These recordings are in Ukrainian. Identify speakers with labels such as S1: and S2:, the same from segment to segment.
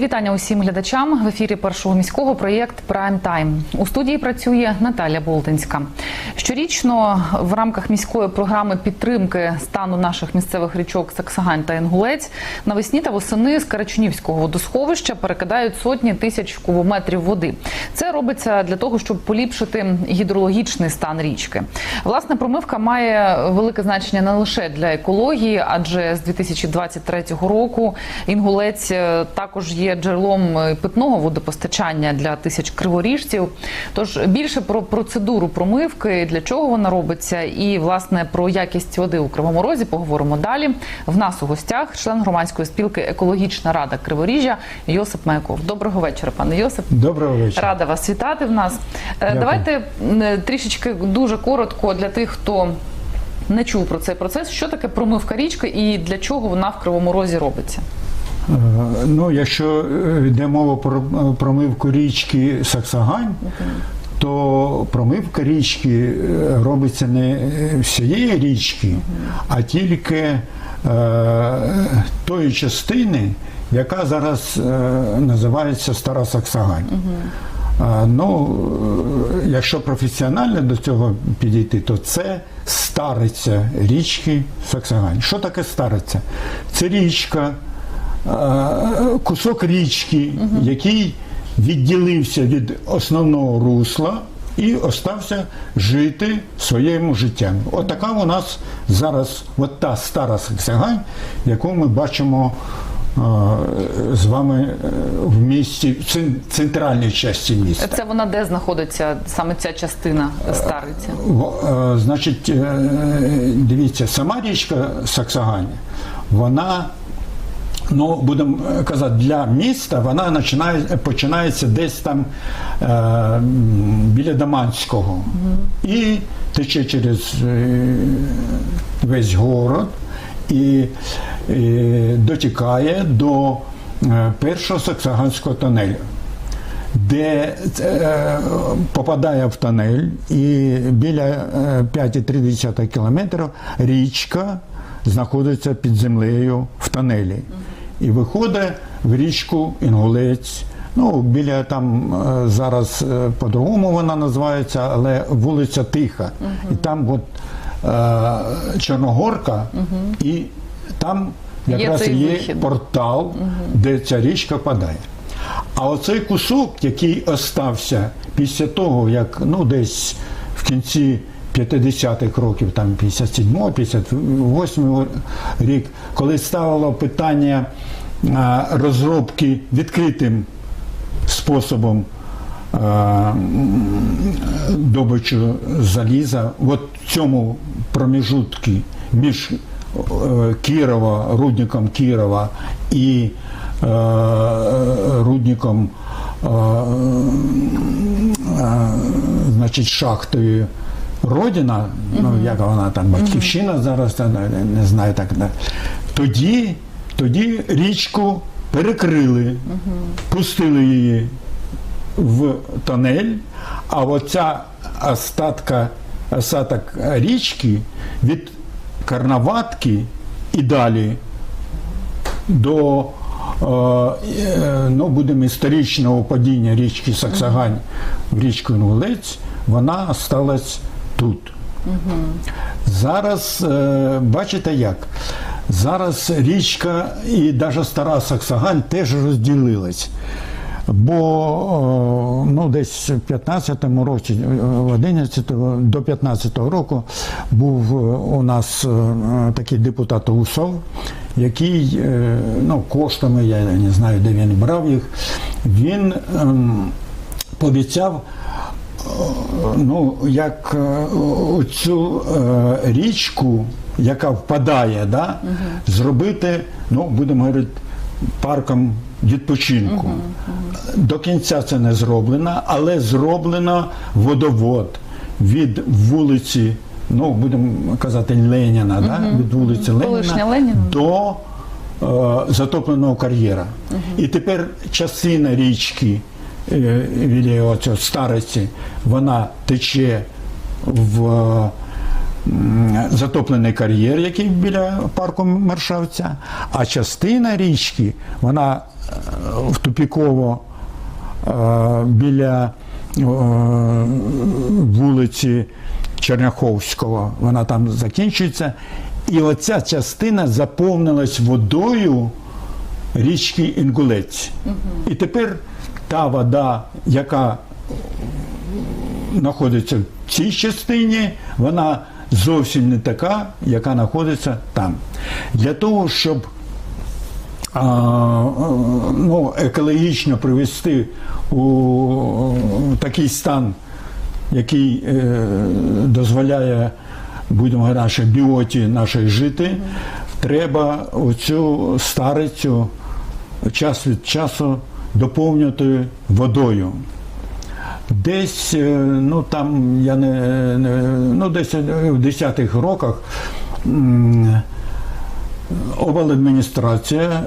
S1: Вітання усім глядачам в ефірі першого міського проєкт Прайм Тайм. У студії працює Наталя Болтинська. Щорічно в рамках міської програми підтримки стану наших місцевих річок Саксагань та Інгулець навесні та восени з Карачунівського водосховища перекидають сотні тисяч кубометрів води. Це робиться для того, щоб поліпшити гідрологічний стан річки. Власне, промивка має велике значення не лише для екології, адже з 2023 року Інгулець е, також є джерелом е, питного водопостачання для тисяч криворіжців. Тож більше про процедуру промивки, для чого вона робиться, і власне про якість води у Кривому Розі поговоримо далі. В нас у гостях член громадської спілки Екологічна рада Криворіжжя Йосип Маяков. Доброго вечора, пане Йосип.
S2: Доброго вечора.
S1: Рада вас вітати в нас. Е,
S2: Дякую.
S1: Давайте трішечки дуже коротко для тих, хто не чув про цей процес. Що таке промивка річки і для чого вона в Кривому Розі робиться?
S2: Е, Ну, якщо е, йде мова про е, промивку річки Саксагань, то промивка річки е, робиться не всієї річки, а тільки е, тої частини, яка зараз е, називається Стара Саксагань. Ну, е, якщо професіонально до цього підійти, то це стариця річки Саксагань. Що таке стариця? Це річка, кусок річки, який відділився від основного русла і остався жити своїм життям. Отака у нас зараз от та стара Саксагань, яку ми бачимо е, з вами е, в місті, в центральній частині міста.
S1: Це вона де знаходиться саме ця частина стариці?
S2: Е, Значить, дивіться, сама річка Саксагань, вона, ну, будемо казати, для міста вона починає, починається десь там е, біля Даманського. І тече через е, весь город і, е, дотікає до е, першого саксаганського тонелю де е, попадає в тонель, і біля е, 5,3 кілометрів річка знаходиться під землею в тонелі. І виходить в річку Інгулець. Ну, біля там е, зараз е, по-другому вона називається, але вулиця Тиха. І там от е, Чорногорка, і там якраз є
S1: вихід.
S2: портал, де ця річка падає. А оцей кусок, який остався після того, як ну десь в кінці 50-х років, там 57-го, 58-го рік, коли ставило питання розробки відкритим способом добичу заліза, от в цьому проміжутку між е, Кірова, рудником Кірова і е, рудником е, значить, шахтою Родина, ну як вона там, батьківщина зараз, не, знаю так. Тоді, тоді річку перекрили, пустили її в тонель, а оця остатка, остаток річки від Карнаватки і далі до е, е, ну, будемо історичного падіння річки Саксагань в річку Інгулець, вона осталась тут. Зараз е, бачите як? Зараз річка і навіть стара Саксагань теж розділилась. Бо ну, десь в 15-му році, е, в 11 до 15-го року був е, у нас е, такий депутат Усов, який е, ну, коштами, я не знаю, де він брав їх, він ем, пообіцяв ну, як е, цю річку, яка впадає, да, зробити, ну, будемо говорити, парком відпочинку. До кінця це не зроблено, але зроблено водовод від вулиці, ну, будемо казати, Леніна, да, від вулиці Леніна
S1: Леніна.
S2: до е, затопленого кар'єра. І тепер частина річки е, біля оцього старості, вона тече в е, затоплений кар'єр, який біля парку Маршавця, а частина річки, вона е, в тупіково біля вулиці Черняховського, вона там закінчується. І оця частина заповнилась водою річки Інгулець. І тепер та вода, яка знаходиться в цій частині, вона зовсім не така, яка знаходиться там. Для того, щоб а, ну, екологічно привести у такий стан, який е, дозволяє, будемо говорити, біоті нашій жити, треба оцю старицю час від часу доповнювати водою. Десь, е, ну там я не, не ну десь в 10-х роках обладміністрація е,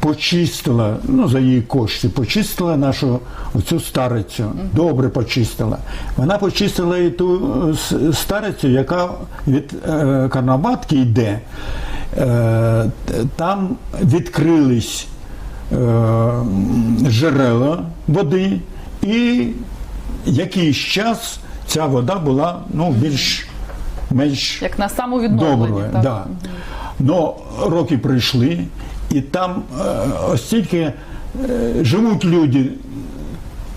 S2: почистила, ну за її кошти, почистила нашу оцю старицю. Добре почистила. Вона почистила і ту е, старицю, яка від е, Карнабатки йде. Е, там відкрились е, джерела води, і якийсь час ця вода була ну, більш менш
S1: Як на
S2: добре.
S1: так?
S2: Да. Но роки прийшли, і там е, оскільки е, живуть люди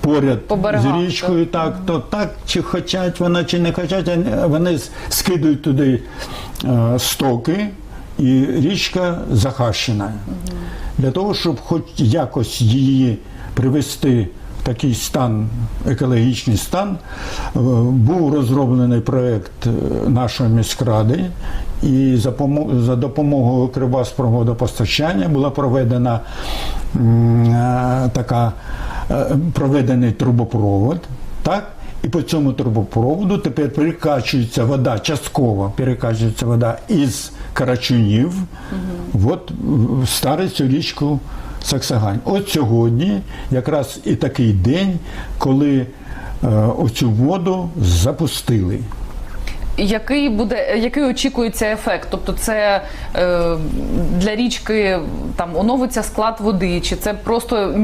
S2: поряд
S1: По
S2: з річкою, так, то так, чи хочуть вона, чи не хочуть, вони скидують туди е, стоки, і річка захащена. Для того, щоб хоч якось її привести в такий стан, екологічний стан, е, був розроблений проєкт е, нашої міськради, і за, помо- за допомогою Кривбаспроводопостачання була проведена е, така проведений трубопровод. Так? І по цьому трубопроводу тепер перекачується вода, частково перекачується вода із Карачунів, от в старицю річку Саксагань. От сьогодні якраз і такий день, коли е, оцю воду запустили.
S1: Який буде, який очікується ефект? Тобто, це е, для річки там оновиться склад води, чи це просто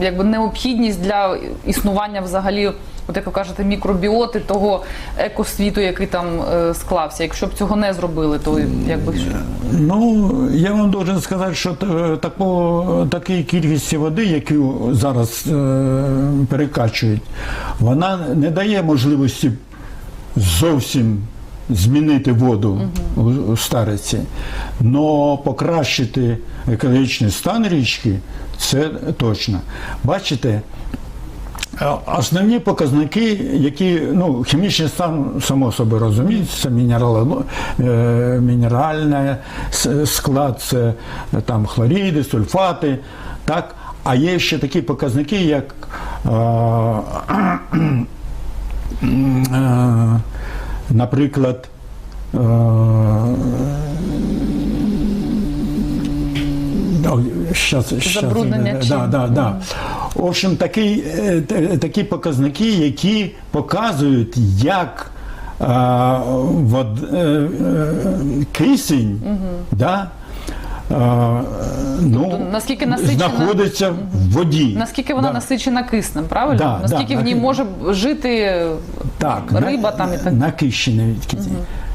S1: якби необхідність для існування взагалі, от як ви кажете, мікробіоти того екосвіту, який там е, склався. Якщо б цього не зробили, то якби що?
S2: Ну, я вам должен сказати, що е, тако, такої кількості води, яку зараз е, перекачують, вона не дає можливості зовсім змінити воду у, у стариці. Но покращити екологічний стан річки це точно. Бачите, Основні показники, які ну, хімічний стан, само собою розуміється, мінерал, е, мінеральний склад, це е, там хлоріди, сульфати. Так? А є ще такі показники, як е, е, наприклад, щас, щас,
S1: Забруднення
S2: да, да, да, да. В общем, такі, е, такі показники, які показують, як е, вод, е, е, кисень да, е, ну,
S1: Тобто наскільки насичена-
S2: знаходиться в воді.
S1: Наскільки вона
S2: Да.
S1: насичена киснем, правильно?
S2: Да,
S1: наскільки
S2: да,
S1: в ній
S2: на-
S1: може жити
S2: Так,
S1: риба
S2: на,
S1: там і так.
S2: накищені від киті.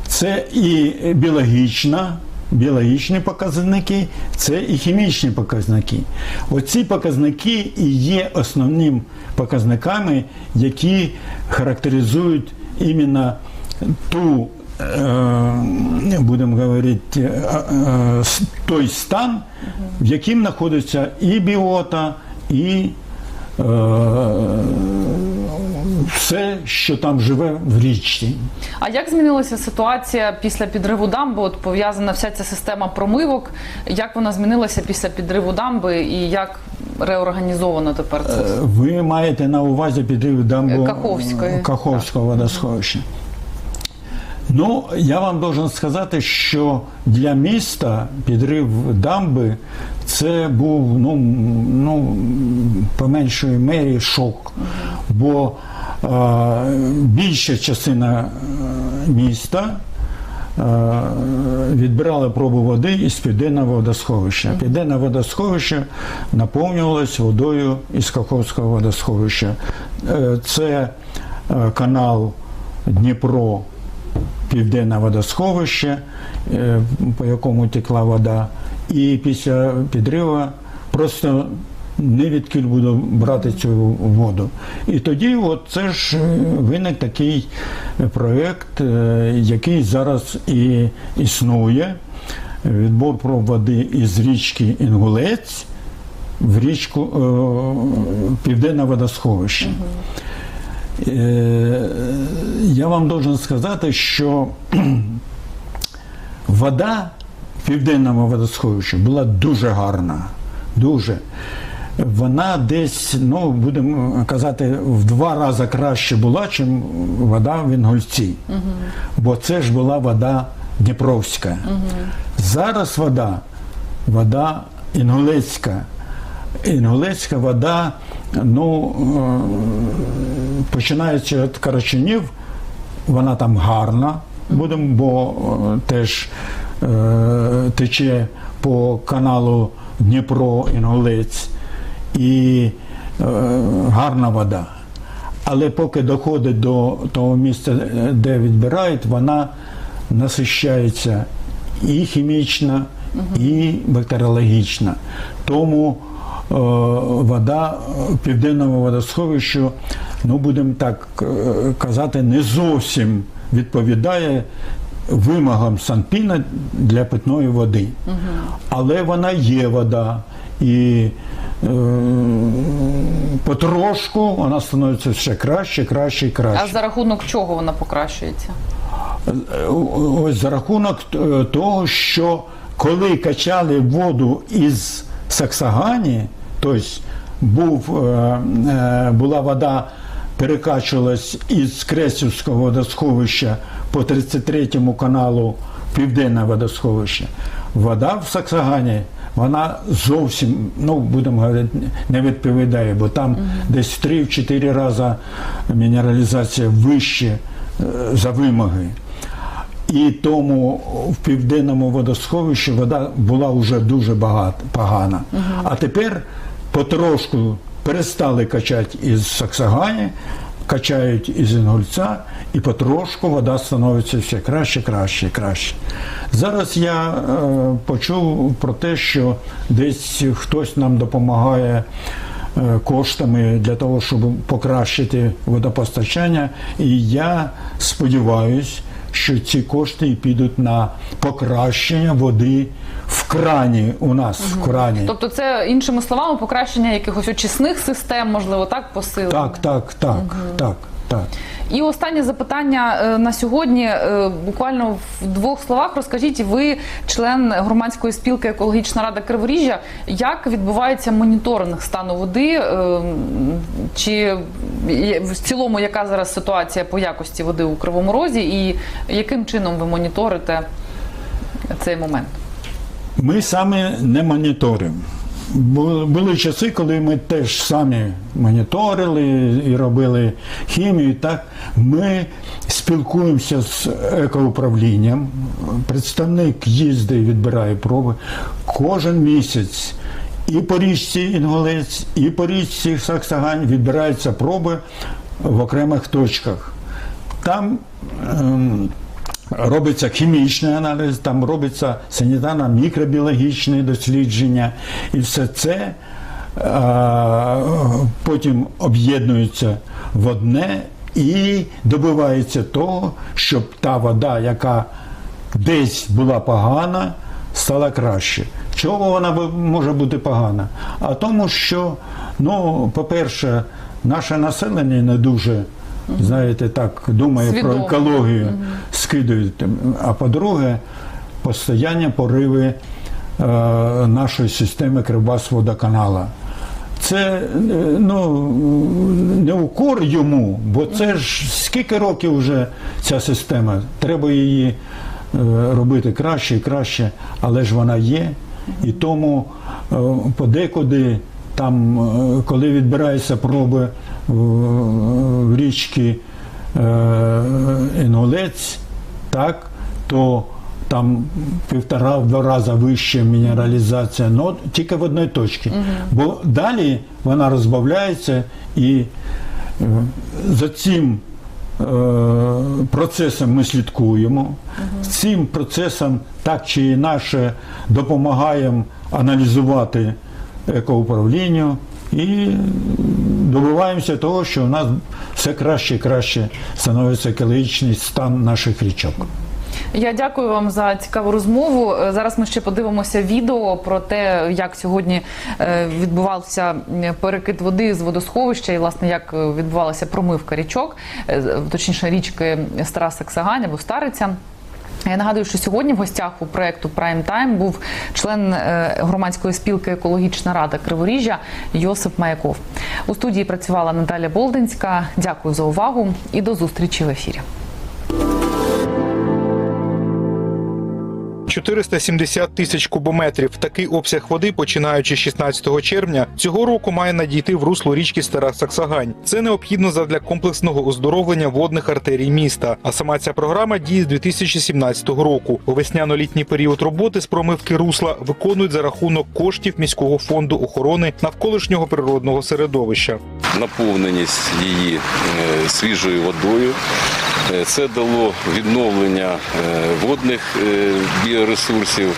S2: Це і біологічна, біологічні показники, це і хімічні показники. Оці показники і є основним показниками, які характеризують іменно ту, е, будемо говорити, е, е, той стан, в яким знаходиться і біота, і все, що там живе в річці.
S1: А як змінилася ситуація після підриву дамби? От пов'язана вся ця система промивок. Як вона змінилася після підриву дамби і як реорганізовано тепер це?
S2: Ви маєте на увазі підрив дамбу
S1: Каховської.
S2: Каховського водосховища. Ну, я вам должен сказати, що для міста підрив дамби це був ну, ну, по меншої мері шок. Бо е, більша частина е, міста відбирали пробу води із південного водосховища. Південне водосховище наповнювалось водою із Каховського водосховища. Е, Це е, канал Дніпро, південне водосховище, е, по якому текла вода. І після підриву просто не відкіль буду брати цю воду. І тоді от це ж е, виник такий проєкт, е, який зараз і існує. Відбор проб води із річки Інгулець в річку е, Південне водосховище. Е, Я вам должен сказати, що вода в південному водосховищі була дуже гарна. Дуже. Вона десь, ну, будемо казати, в два рази краще була, ніж вода в Інгульці. Бо це ж була вода Дніпровська. Зараз вода, вода інгулецька. Інгулецька вода, ну, е, починаючи від Карачунів, вона там гарна, будемо, бо е, теж е, тече по каналу Дніпро-Інгулець і е, гарна вода. Але поки доходить до того місця, де відбирають, вона насищається і хімічно, і бактеріологічно. Тому е, вода в південному водосховищу, ну будемо так е, казати, не зовсім відповідає вимогам Санпіна для питної води. Але вона є вода. І потрошку вона становиться все краще, краще і краще.
S1: А за рахунок чого вона покращується?
S2: Ось за рахунок е, того, що коли качали воду із Саксагані, тобто був, е, е, була вода, перекачувалась із Кресівського водосховища по 33-му каналу Південне водосховище, вода в Саксагані. Вона зовсім, ну будемо говорити, не відповідає, бо там десь в 3-4 рази мінералізація вище е, за вимоги. І тому в південному водосховищі вода була вже дуже багато, погана. А тепер потрошку перестали качати із Саксагані, качають із Інгульця, і потрошку вода становиться все краще, краще, краще. Зараз я е, почув про те, що десь хтось нам допомагає е, коштами для того, щоб покращити водопостачання. І я сподіваюся, що ці кошти підуть на покращення води в крані у нас в крані.
S1: Тобто, це іншими словами покращення якихось очисних систем, можливо, так посилення?
S2: Так, так, так, так, так.
S1: І останнє запитання е, на сьогодні. Е, Буквально в двох словах розкажіть, ви член громадської спілки Екологічна рада Криворіжжя. Як відбувається моніторинг стану води? Е, Чи в цілому яка зараз ситуація по якості води у Кривому Розі, і яким чином ви моніторите цей момент?
S2: Ми саме не моніторимо. Були, часи, коли ми теж самі моніторили і робили хімію. Так ми спілкуємося з екоуправлінням. Представник їздить, відбирає проби кожен місяць. І по річці Інгулець, і по річці Саксагань відбираються проби в окремих точках. Там ем, робиться хімічний аналіз, там робиться санітарно-мікробіологічне дослідження, і все це а, потім об'єднується в одне і добивається того, щоб та вода, яка десь була погана, стала краще. Чого вона може бути погана? А тому, що, ну, по-перше, наше населення не дуже, знаєте, так думає
S1: Свідомо.
S2: про екологію, скидують. А по-друге, постоянні пориви е, нашої системи Кривбас-водоканала. Це е, ну, не укор йому, бо це ж скільки років вже ця система. Треба її е, робити краще і краще, але ж вона є. І тому е, подекуди, там, е, коли відбираються проби в, річки е, Інгулець, так, то там півтора-два рази вища мінералізація, але тільки в одній точці. Бо далі вона розбавляється і е, за цим е, процесом ми слідкуємо. Цим процесом так чи інакше допомагаємо аналізувати екоуправлінню і добиваємося того, що у нас все краще і краще становиться екологічний стан наших річок.
S1: Я дякую вам за цікаву розмову. Е, Зараз ми ще подивимося відео про те, як сьогодні е, відбувався перекид води з водосховища і власне як е, відбувалася промивка річок, точніше річки Стара Саксагань або Стариця. Я нагадую, що сьогодні в гостях у проекту Prime Time був член е, громадської спілки Екологічна рада Криворіжжя Йосип Маяков. У студії працювала Наталя Болдинська. Дякую за увагу і до зустрічі в ефірі.
S3: 470 тисяч кубометрів. Такий обсяг води, починаючи з 16 червня, цього року має надійти в русло річки Стара Саксагань. Це необхідно задля комплексного оздоровлення водних артерій міста. А сама ця програма діє з 2017 року. У весняно-літній період роботи з промивки русла виконують за рахунок коштів міського фонду охорони навколишнього природного середовища.
S4: наповненість її е, свіжою водою. Е, Це дало відновлення е, водних е, біоресурсів.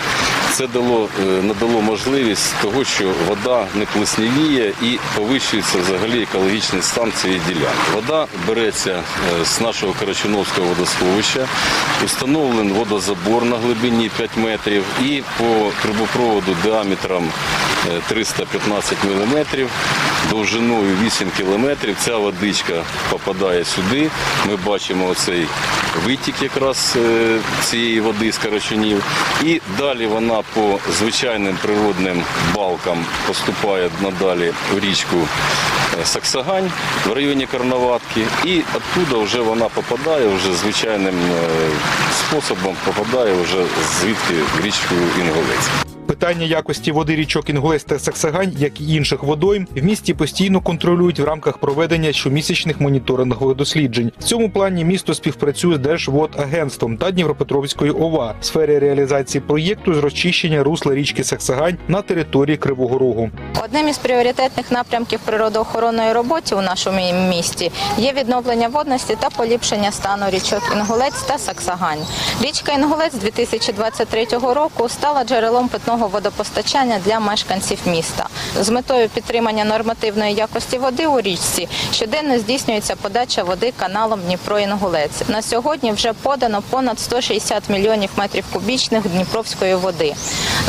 S4: Це дало, надало можливість того, що вода не плесневіє і повищується взагалі екологічний стан цієї ділянки. Вода береться з нашого Карачуновського водосховища, установлений водозабор на глибині 5 метрів і по трубопроводу діаметром 315 мм, довжиною 8 кілометрів. Ця водичка попадає сюди. Ми бачимо оцей витік якраз е, цієї води з карачунів. І далі вона по звичайним природним балкам поступає надалі в річку е, Саксагань в районі Карнаватки. І оттуда вже вона попадає вже звичайним е, способом, попадає вже звідки в річку Інголець.
S3: Питання якості води річок Інгулець та Саксагань, як і інших водойм, в місті постійно контролюють в рамках проведення щомісячних моніторингових досліджень. В цьому плані місто співпрацює з Держводагентством та Дніпропетровською ОВА в сфері реалізації проєкту з розчищення русла річки Саксагань на території Кривого Рогу.
S5: Одним із пріоритетних напрямків природоохоронної роботи у нашому місті є відновлення водності та поліпшення стану річок Інгулець та Саксагань. Річка Інгулець 2023 року стала джерелом питного водопостачання для мешканців міста. З метою підтримання нормативної якості води у річці щоденно здійснюється подача води каналом Дніпро-Інгулець. На сьогодні вже подано понад 160 мільйонів метрів кубічних дніпровської води.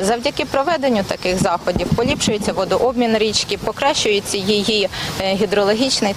S5: Завдяки проведенню таких заходів поліпшується водообмін річки, покращується її е, гідрологічний